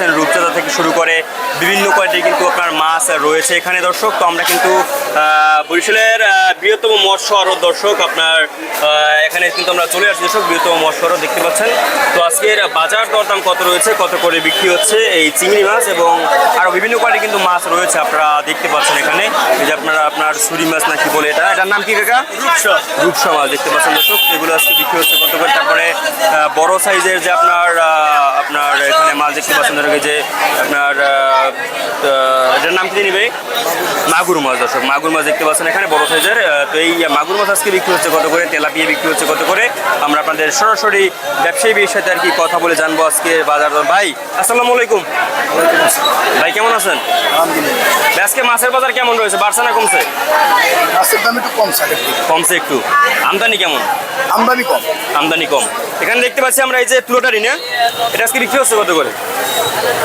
পাচ্ছেন রূপচাঁদা থেকে শুরু করে বিভিন্ন কোয়ালিটির কিন্তু আপনার মাছ রয়েছে এখানে দর্শক। তো আমরা কিন্তু বরিশালের বৃহত্তম মৎস্য আরও দর্শক আপনার এখানে কিন্তু আমরা চলে আসছি দর্শক, বৃহত্তম মৎস্য আড়ত দেখতে পাচ্ছেন। তো আজকের বাজার দরদাম কত রয়েছে, কত করে বিক্রি হচ্ছে এই চিংড়ি মাছ এবং আরও বিভিন্ন কোয়ালিটির কিন্তু মাছ রয়েছে আপনারা দেখতে পাচ্ছেন এখানে। এই যে আপনারা, আপনার সুরি মাছ নাকি বলে এটা। এটার নাম কি কাকা? রূপসা। মাছ দেখতে পাচ্ছেন দর্শক। এগুলো আজকে বিক্রি হচ্ছে কত করে? তারপরে বড় সাইজের যে আপনার আপনার এখানে মাছ দেখতে পাচ্ছেন এই যে আপনার এটার নাম কি নিবে মাগুর মাছ দর্শক মাগুর মাছ দেখতে পাচ্ছেন এখানে বড় সাইজের। তো এই মাগুর মাছ আজকে বিক্রি হচ্ছে কত করে? তেলাপিয়া বিক্রি হচ্ছে কত করে? আমরা আপনাদের সরাসরি ব্যবসায়ী বিয়ের সাথে আর কি কথা বলে জানব আজকে বাজার দর। ভাই আসসালামু আলাইকুম। ভাই কেমন আছেন? আজকে মাছের বাজার কেমন রয়েছে? বাড়ছে না কমছে? মাছের দাম একটু কম কমছে একটু। আমদানি কেমন? আমদানি কম। আমদানি কম। এখানে দেখতে পাচ্ছি আমরা এই যে তুলোটারি না? এটা আজকে বিক্রি হচ্ছে কত করে?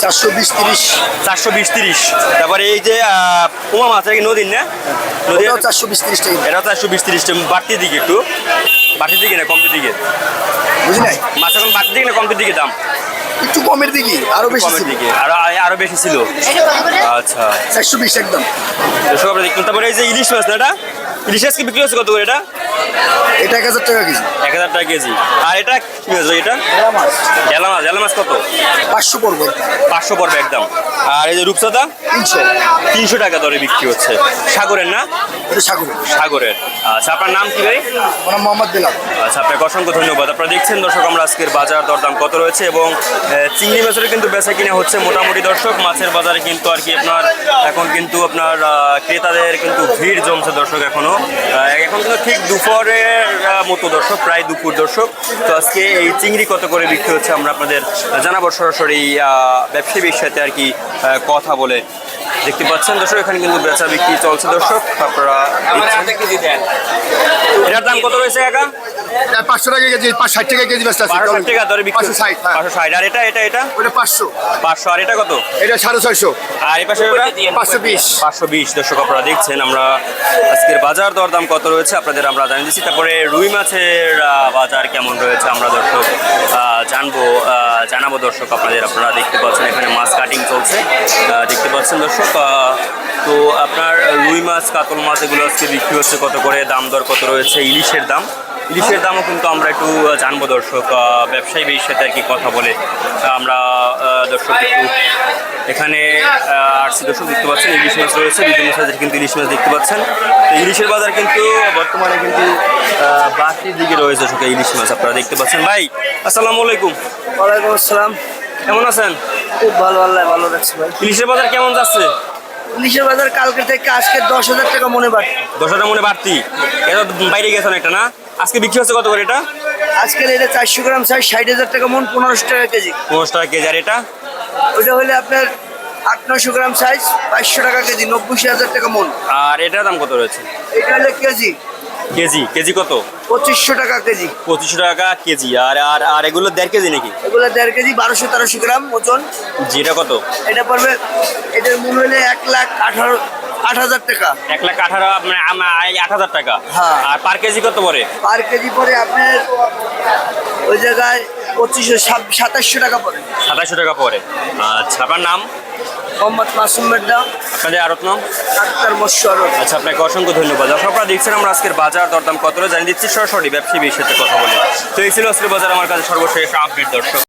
চারশো বিশ তিরিশ। চারশো বিশ তিরিশ। তারপরে এই যে পোমা মাছ এটা কি নদীর না? নদীর চারশো বিশ তিরিশ টাকা এটা চারশো বিশ তিরিশ বাড়তির দিকে একটু। বাড়তির দিকে না কমতির দিকে? বুঝি নাই মাছ এখন বাড়তির দিকে না কমতির দিকে দাম? একটু কমের দিকে আরও বেশি ছিল। দিকে আরও আরও বেশি ছিল। আচ্ছা। চারশো বিশ একদম। দর্শক আপনারা দেখুন তারপরে এই যে ইলিশ মাছ না এটা? ইলিশ আজকে বিক্রি হচ্ছে কত করে এটা? এটা এক হাজার টাকা কেজি। এক হাজার টাকা কেজি। আর এটা কি হয়েছে এটা? জেলা মাছ। জেলা মাছ কত? পাঁচশো পড়বে। পাঁচশো পড়বে একদম। আর এই যে রূপসাদা? তিনশো। তিনশো টাকা দরে বিক্রি হচ্ছে। সাগরের না? এটা সাগর সাগরের। আচ্ছা আপনার নাম কি ভাই? ওনার মোহাম্মদ দিলাম আচ্ছা আপনাকে অসংখ্য ধন্যবাদ। আপনারা দেখছেন দর্শক আমরা আজকের বাজার দরদাম কত রয়েছে এবং চিংড়ি মাছের কিন্তু বেচা কিনা হচ্ছে মোটামুটি দর্শক। মাছের বাজারে কিন্তু আর কি আপনার এখন কিন্তু আপনার ক্রেতাদের কিন্তু ভিড় জমছে দর্শক এখনও। আহ, এখন কিন্তু ঠিক দুপুরের মতো দর্শক প্রায় দুপুর দর্শক। তো আজকে এই চিংড়ি কত করে বিক্রি হচ্ছে আমরা আপনাদের জানাব সরাসরি আহ, ব্যবসায়ীর সাথে আর কি কথা বলে দেখতে পাচ্ছেন। দর্শক এখানে কিন্তু বেচা বিক্রি চলছে দর্শক। আপনারা। এটার দাম কত রয়েছে কাকা? পাঁচশো টাকা কেজি ষাট টাকা কেজি ব্যস্ত আছে পাঁচশো ষাট টাকা দরে পাঁচশো ষাট হ্যাঁ। পাঁচশো ষাট আর এটা এটা এটা? ওটা পাঁচশো। পাঁচশো আর এটা কত? এটা সাড়ে ছয়শো। আর এই পাশে পাঁচশো বিশ। পাঁচশো বিশ দর্শক আপনারা দেখছেন আমরা আজকের বাজার দরদাম কত রয়েছে আপনাদের আমরা জানিয়ে দিচ্ছি। তারপরে রুই মাছের বাজার কেমন রয়েছে আমরা দর্শক আহ, জানব আহ, জানাব দর্শক আপনাদের আপনারা দেখতে পাচ্ছেন এখানে মাছ কাটিং চলছে দেখতে পাচ্ছেন দর্শক আহ, তো আপনার রুই মাছ কাতল মাছ এগুলো আজকে বিক্রি হচ্ছে কত করে দাম দর কত রয়েছে? ইলিশের দাম। ইলিশের দামও কিন্তু আমরা একটু জানব দর্শক আহ, ব্যবসায়ী বেশির সাথে আর কি কথা বলে আমরা দর্শক একটু এখানে আসছি। দর্শক দেখতে পাচ্ছেন ইলিশ মাছ রয়েছে বিভিন্ন সাইজের কিন্তু ইলিশ মাছ দেখতে পাচ্ছেন। তো ইলিশের বাজার কিন্তু বর্তমানে কিন্তু বাড়তির দিকে রয়েছে দর্শক ইলিশ মাছ আপনারা দেখতে পাচ্ছেন। ভাই আসসালামু আলাইকুম। ওয়ালাইকুম আসসালাম। কেমন আছেন? খুব ভালো আল্লাহ ভালো রাখছে ভাই। ইলিশের বাজার কেমন যাচ্ছে? ইলিশের বাজার কালকে থেকে আজকে দশ হাজার টাকা মনে বাড়ছে। দশ হাজার মনে বাড়তি? এটা বাইরে গেছে একটা না? আজকে বিক্রি হচ্ছে কত করে এটা? আজকের এটা চারশো গ্রাম সাইজ ষাট হাজার টাকা মন পনেরোশো টাকা কেজি। পনেরোশো টাকা কেজি আর এটা? ওইটা হলে আপনার আট নশো গ্রাম সাইজ বাইশশো টাকা কেজি নব্বই হাজার টাকা মন। আর এটার দাম কত রয়েছে? এটা হলে কেজি কেজি কেজি কত? পঁচিশশো টাকা কেজি। পঁচিশশো টাকা কেজি। আর আর আর এগুলো দেড় কেজি নাকি? এগুলো দেড় কেজি বারোশো তেরোশো গ্রাম ওজন। যেটা কত? এটা পড়বে এটার মূল হলে এক লাখ আঠারো আট হাজার টাকা। এক লাখ আঠারো মানে আট হাজার টাকা। হ্যাঁ। আর পার কেজি কত পরে পার কেজি পরে আপনার ওই জায়গায় পঁচিশশো সাতাশশো টাকা পড়ে। সাতাশশো টাকা পরে আচ্ছা আপনার নাম? মোহাম্মদ মাসুম মেড্ডা আপনাদের আরত নাম। ডাক্তার মশর আচ্ছা আপনাকে অসংখ্য ধন্যবাদ। আপনারা দেখছেন আমরা আজকের বাজার দরদাম কতটা জানিয়ে দিচ্ছি সরাসরি ব্যবসায়ী সাথে কথা বলে। তো এই ছিল আজকের বাজার আমার কাছে সর্বশেষ আপডেট দর্শক।